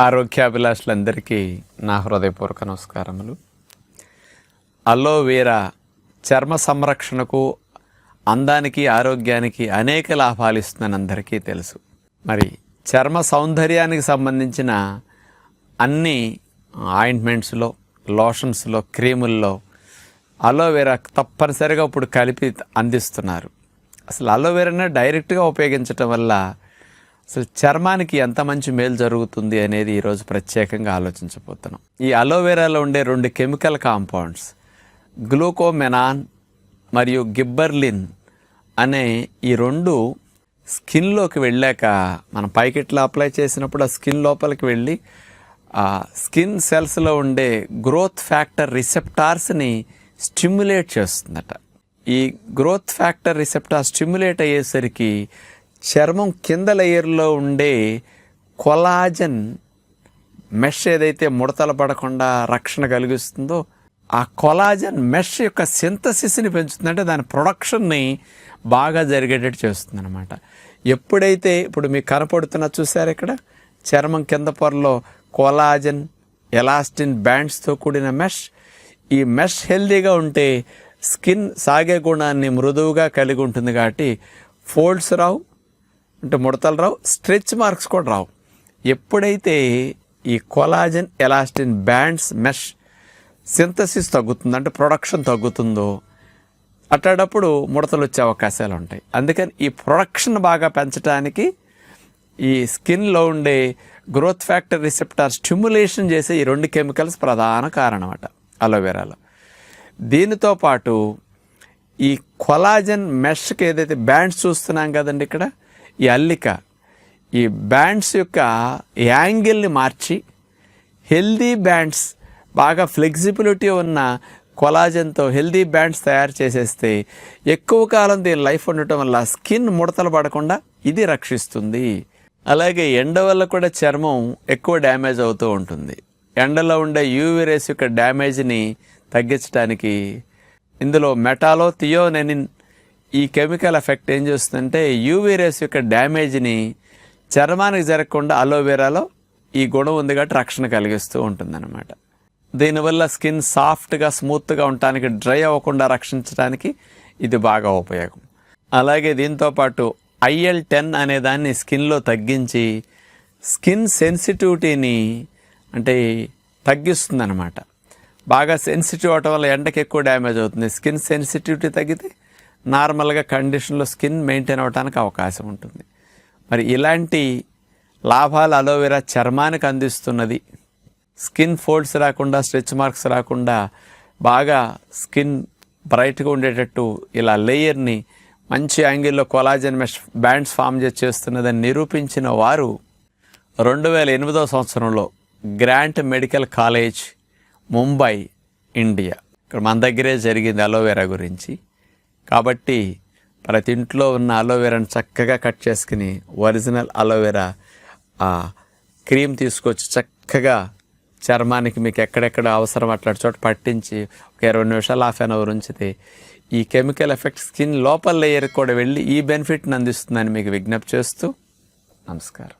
ఆరోగ్యాభిలాషులందరికీ నా హృదయపూర్వక నమస్కారములు. అలోవేరా చర్మ సంరక్షణకు అందానికి ఆరోగ్యానికి అనేక లాభాలు ఇస్తుందని అందరికీ తెలుసు. మరి చర్మ సౌందర్యానికి సంబంధించిన అన్ని ఆయింట్మెంట్స్లో లోషన్స్లో క్రీముల్లో అలోవెరా తప్పనిసరిగా ఇప్పుడు కలిపి అందిస్తున్నారు. అసలు అలోవెరాని డైరెక్ట్గా ఉపయోగించటం వల్ల అసలు చర్మానికి ఎంత మంచి మేలు జరుగుతుంది అనేది ఈరోజు ప్రత్యేకంగా ఆలోచించబోతున్నాం. ఈ అలోవెరాలో ఉండే రెండు కెమికల్ కాంపౌండ్స్ గ్లూకోమెనాన్ మరియు గిబ్బర్లిన్ అనే ఈ రెండు స్కిన్లోకి వెళ్ళాక మనం పైకిట్లో అప్లై చేసినప్పుడు ఆ స్కిన్ లోపలికి వెళ్ళి ఆ స్కిన్ సెల్స్లో ఉండే గ్రోత్ ఫ్యాక్టర్ రిసెప్టార్స్ని స్టిమ్యులేట్ చేస్తుందట. ఈ గ్రోత్ ఫ్యాక్టర్ రిసెప్టార్ స్టిమ్యులేట్ అయ్యేసరికి చర్మం కింద లేయర్లో ఉండే కొలాజన్ మెష్ ఏదైతే ముడతలు పడకుండా రక్షణ కలిగిస్తుందో ఆ కొలాజన్ మెష్ యొక్క సింథసిస్ని పెంచుతుందంటే దాని ప్రొడక్షన్ని బాగా జరిగేటట్టు చేస్తుంది అనమాట ఎప్పుడైతే ఇప్పుడు మీకు కనపడుతున్న చూసారు ఇక్కడ? చర్మం కింద పొరలో కొలాజన్ ఎలాస్టిన్ బ్యాండ్స్తో కూడిన మెష్. ఈ మెష్ హెల్దీగా ఉంటే స్కిన్ సాగే గుణాన్ని మృదువుగా కలిగి ఉంటుంది కాబట్టి ఫోల్డ్స్ రావు. అంటే ముడతలు రావు స్ట్రెచ్ మార్క్స్ కూడా రావు. ఎప్పుడైతే ఈ collagen elastin bands mesh synthesis తగ్గుతుంది అంటే ప్రొడక్షన్ తగ్గుతుందో అట్లాడప్పుడు ముడతలు వచ్చే అవకాశాలు ఉంటాయి. అందుకని ఈ ప్రొడక్షన్ బాగా పెంచడానికి ఈ స్కిన్లో ఉండే గ్రోత్ ఫ్యాక్టర్ రిసెప్టార్ స్టిమ్యులేషన్ చేసే ఈ రెండు కెమికల్స్ ప్రధాన కారణం అట అలోవెరాలో. దీనితో పాటు ఈ కొలాజన్ మెష్కి ఏదైతే బ్యాండ్స్ చూస్తున్నాం కదండి ఇక్కడ ఈ అల్లిక ఈ బ్యాండ్స్ యొక్క యాంగిల్ని మార్చి హెల్దీ బ్యాండ్స్ బాగా ఫ్లెక్సిబిలిటీ ఉన్న కొలాజన్తో హెల్దీ బ్యాండ్స్ తయారు చేసేస్తే ఎక్కువ కాలం దీని లైఫ్ ఉండటం వల్ల స్కిన్ ముడతలు పడకుండా ఇది రక్షిస్తుంది. అలాగే ఎండ వల్ల కూడా చర్మం ఎక్కువ డ్యామేజ్ అవుతూ ఉంటుంది. ఎండలో ఉండే యూవీ రేస్ యొక్క డ్యామేజ్ని తగ్గించడానికి ఇందులో మెటాలో థియోనెనిన్ ఈ కెమికల్ ఎఫెక్ట్ ఏం చేస్తుందంటే యూవీ రేస్ యొక్క డ్యామేజ్ని చర్మానికి జరగకుండా అలోవెరాలో ఈ గుణం ఉంది కాబట్టి రక్షణ కలిగిస్తూ ఉంటుందన్నమాట. దీనివల్ల స్కిన్ సాఫ్ట్గా స్మూత్గా ఉండటానికి డ్రై అవ్వకుండా రక్షించడానికి ఇది బాగా ఉపయోగం. అలాగే దీంతోపాటు ఐఎల్ టెన్ అనే దాన్ని స్కిన్లో తగ్గించి స్కిన్ సెన్సిటివిటీని అంటే తగ్గిస్తుంది అనమాట బాగా సెన్సిటివ్ అవటం వల్ల ఎండకి ఎక్కువ డ్యామేజ్ అవుతుంది. స్కిన్ సెన్సిటివిటీ తగ్గితే నార్మల్గా కండిషన్లో స్కిన్ మెయింటైన్ అవడానికి అవకాశం ఉంటుంది. మరి ఇలాంటి లాభాలు అలోవెరా చర్మానికి అందిస్తున్నది. స్కిన్ ఫోల్డ్స్ రాకుండా స్ట్రెచ్ మార్క్స్ రాకుండా బాగా స్కిన్ బ్రైట్గా ఉండేటట్టు ఇలా లేయర్ని మంచి యాంగిల్లో కొలాజన్ మెష్ బ్యాండ్స్ ఫామ్ చేస్తున్నదని నిరూపించిన వారు రెండు వేల ఎనిమిదవ సంవత్సరంలో Grant medical college Mumbai India. ఇక్కడ మన దగ్గరే జరిగింది అలోవెరా గురించి. కాబట్టి ప్రతి ఇంట్లో ఉన్న అలోవెరాను చక్కగా కట్ చేసుకుని ఒరిజినల్ అలోవెరా ఆ క్రీమ్ తీసుకొచ్చి చక్కగా చర్మానికి మీకు ఎక్కడెక్కడ అవసరం అట్లాంటి చోట పట్టించి ఒక ఇరవై నిమిషాలు హాఫ్ అన్ అవర్ ఉంచితే ఈ కెమికల్ ఎఫెక్ట్ స్కిన్ లోపల లేయర్ కూడా వెళ్ళి ఈ బెనిఫిట్ని అందిస్తుందని మీకు విజ్ఞప్తి చేస్తూ నమస్కారం.